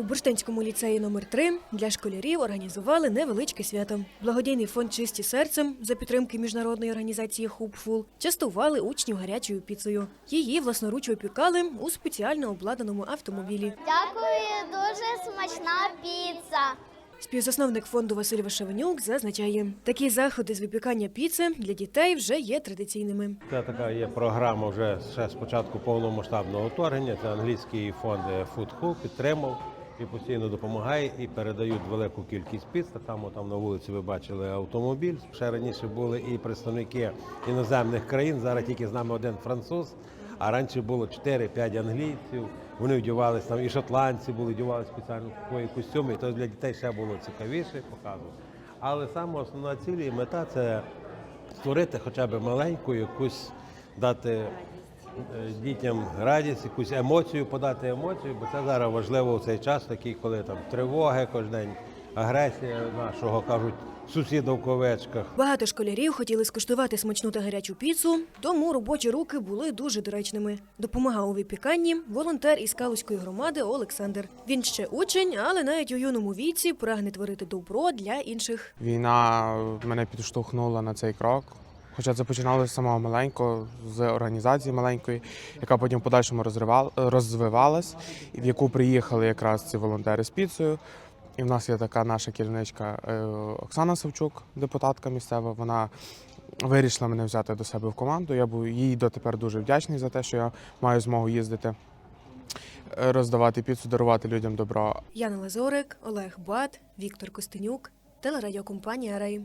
У Бурштинському ліцеї номер 3 для школярів організували невеличке свято. Благодійний фонд Чисті серцем за підтримки міжнародної організації Хупфул частували учнів гарячою піцею. Її власноруч випікали у спеціально обладнаному автомобілі. Дякую, дуже смачна піца. Співзасновник фонду Василь Вишевенюк зазначає, такі заходи з випікання піци для дітей вже є традиційними. Це така є програма вже ще з початку повномасштабного вторгнення. Це англійський фонд Food Hub підтримав і постійно допомагає і передають велику кількість піц. Так само там на вулиці ви бачили автомобіль. Ще раніше були і представники іноземних країн. Зараз тільки з нами один француз. А раніше було 4-5 англійців. Вони вдівалися там, і шотландці були, вдівалися спеціально свої костюми. То для дітей ще було цікавіше показувати. Але саме основна ціль і мета це створити хоча б маленьку якусь дати дітям радість, якусь емоцію, подати емоцію, бо це зараз важливо в цей час, такий, коли там тривоги кожен день, агресія нашого кажуть сусіда в ковечках. Багато школярів хотіли скуштувати смачну та гарячу піцу, тому робочі руки були дуже доречними. Допомагав у випіканні волонтер із Калузької громади Олександр. Він ще учень, але навіть у юному віці прагне творити добро для інших. Війна мене підштовхнула на цей крок. Хоча це починалося з самого маленького, з організації маленької, яка потім в подальшому розвивалась, в яку приїхали якраз ці волонтери з піцею. І в нас є така наша керівничка е, Оксана Савчук, депутатка місцева. Вона вирішила мене взяти до себе в команду. Я був їй дотепер дуже вдячний за те, що я маю змогу їздити, е, роздавати піцу, дарувати людям добро. Яна Лазорик, Олег Бат, Віктор Костенюк, телерадіокомпанія Рей.